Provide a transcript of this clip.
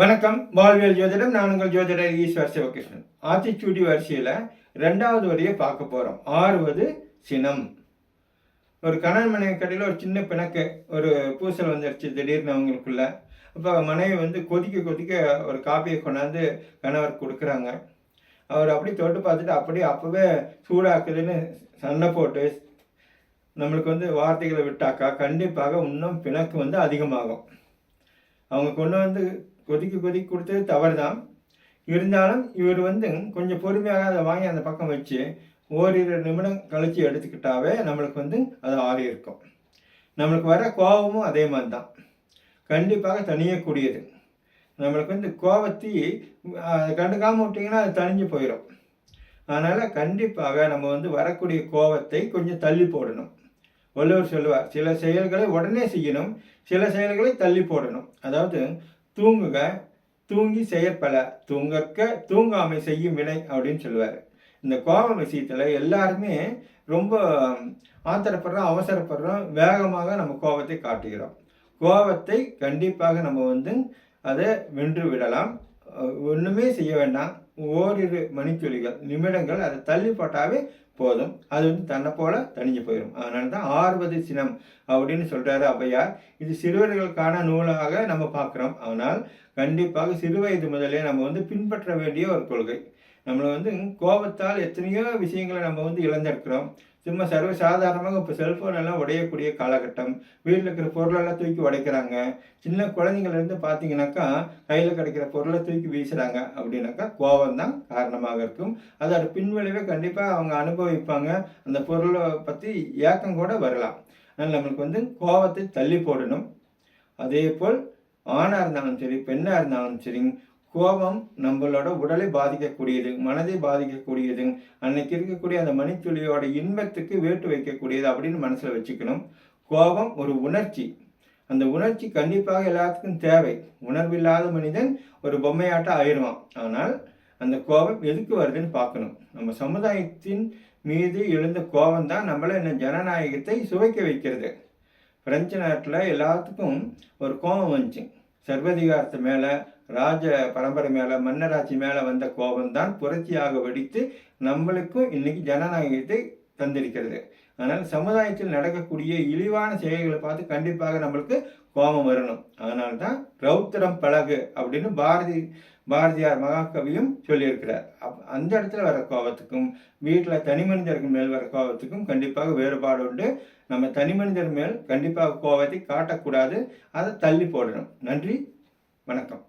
வணக்கம் வாழ்வியல் ஜோதிடம். நான் உங்கள் ஜோதிடர் ஈஸ்வர் சிவகிருஷ்ணன். ஆத்திச்சூடி வரிசையில் ரெண்டாவது வரியை பார்க்க போகிறோம் ஆறுவது சினம். ஒரு கணவன் மனைவி கடையில் ஒரு சின்ன பிணக்கு ஒரு பூசல் வந்துருச்சு திடீர்னு அவங்களுக்குள்ள. அப்போ மனைவி வந்து கொதிக்க கொதிக்க ஒரு காப்பியை கொண்டாந்து கணவர் கொடுக்குறாங்க. அவர் அப்படி தொட்டு பார்த்துட்டு அப்படியே அப்போவே சூடாக்குதுன்னு சண்டை போட்டு நம்மளுக்கு வந்து வார்த்தைகளை விட்டாக்கா கண்டிப்பாக இன்னும் பிணக்கு வந்து அதிகமாகும். அவங்க கொண்டு வந்து கொதிக்க கொதிக்க கொடுத்தது தவறு தான் இருந்தாலும் இவர் வந்து கொஞ்சம் பொறுமையாக அதை வாங்கி அந்த பக்கம் வச்சு ஓரிரு நிமிடம் கழித்து எடுத்துக்கிட்டாவே நம்மளுக்கு வந்து அது ஆறி இருக்கும். நம்மளுக்கு வர கோபமும் அதே மாதிரி தான் கண்டிப்பாக தனியக்கூடியது நம்மளுக்கு வந்து கோபத்தி அதை கண்டுக்காமல் விட்டிங்கன்னா அது தனிஞ்சு போயிடும் அதனால் கண்டிப்பாக நம்ம வந்து வரக்கூடிய கோபத்தை கொஞ்சம் தள்ளி போடணும். வள்ளுவர் சொல்லுவார் சில செயல்களை உடனே செய்யணும் சில செயல்களை தள்ளி போடணும். அதாவது தூங்குக தூங்கி செயற்பல தூங்கற்க தூங்காமை செய்யும் வினை அப்படின்னு சொல்லுவார். இந்த கோபம் விஷயத்தில் எல்லாருமே ரொம்ப ஆத்திரப்படுறோம் அவசரப்படுறோம் வேகமாக நம்ம கோபத்தை காட்டுகிறோம். கோபத்தை கண்டிப்பாக நம்ம வந்து அதை வென்று விடலாம். ஒன்றுமே செய்ய வேண்டாம். ஓரிரு மணித்துளிகள் நிமிடங்கள் அதை தள்ளி போட்டாவே போதும். அது வந்து தன்னை போல தனிஞ்சு போயிடும் அதனால தான் ஆர்வது சினம் அப்படின்னு சொல்கிறாரு ஔவையார் இது சிறுவர்களுக்கான நூலாக நம்ம பார்க்குறோம். ஆனால் கண்டிப்பாக சிறு வயது முதலே நம்ம வந்து பின்பற்ற வேண்டிய ஒரு கொள்கை. நம்மளை வந்து கோபத்தால் எத்தனையோ விஷயங்களை நம்ம வந்து இழந்திருக்கிறோம். சும்மா சர்வ சாதாரணமாக இப்போ செல்ஃபோன் எல்லாம் உடையக்கூடிய காலகட்டம். வீட்டில் இருக்கிற பொருளெல்லாம் தூக்கி உடைக்கிறாங்க. சின்ன குழந்தைங்கள்லேருந்து பார்த்தீங்கன்னாக்கா கையில் கிடைக்கிற பொருளை தூக்கி வீசுகிறாங்க அப்படின்னாக்கா கோபம் தான் காரணமாக இருக்கும். அதோட பின்விளைவை கண்டிப்பாக அவங்க அனுபவிப்பாங்க. அந்த பொருளை பற்றி ஏக்கம் கூட வரலாம். அதனால் நம்மளுக்கு வந்து கோபத்தை தள்ளி போடணும். அதே போல் ஆணாக இருந்தாலும் சரி பெண்ணாக இருந்தாலும் சரி கோபம் நம்மளோட உடலை பாதிக்கக்கூடியது மனதை பாதிக்கக்கூடியது அன்னைக்கு இருக்கக்கூடிய அந்த மணித்துளியோட இன்பத்துக்கு வேட்டு வைக்கக்கூடியது அப்படின்னு மனசில் வச்சுக்கணும். கோபம் ஒரு உணர்ச்சி. அந்த உணர்ச்சி கண்டிப்பாக எல்லாத்துக்கும் தேவை. உணர்வில்லாத மனிதன் ஒரு பொம்மையாட்டம் ஆயிடுவான். ஆனால் அந்த கோபம் எதுக்கு வருதுன்னு பார்க்கணும். நம்ம சமுதாயத்தின் மீது எழுந்த கோபம் தான் நம்மளை இந்த ஜனநாயகத்தை சுவைக்க வைக்கிறது. பிரெஞ்சு நாட்டில் எல்லாத்துக்கும் ஒரு கோபம் வந்துச்சு. சர்வதிகாரத்து மேலே ராஜ பரம்பரை மேலே மன்னராட்சி மேலே வந்த கோபம்தான் புரட்சியாக வெடித்து நம்மளுக்கும் இன்னைக்கு ஜனநாயகத்தை தந்திருக்கிறது. அதனால் சமுதாயத்தில் நடக்கக்கூடிய இழிவான செயல்களை பார்த்து கண்டிப்பாக நம்மளுக்கு கோபம் வரணும். அதனால தான் ரௌத்திரம் பழகு அப்படின்னு பாரதி பாரதியார் மகாகவியும் சொல்லியிருக்கிறார். அப் அந்த இடத்துல வர கோபத்துக்கும் வீட்டில் தனி மனிதர்கள் மேல் வர கோபத்துக்கும் கண்டிப்பாக வேறுபாடு உண்டு. நம்ம தனி மனிதர் மேல் கண்டிப்பாக கோபத்தை காட்டக்கூடாது. அதை தள்ளி போடணும். நன்றி. வணக்கம்.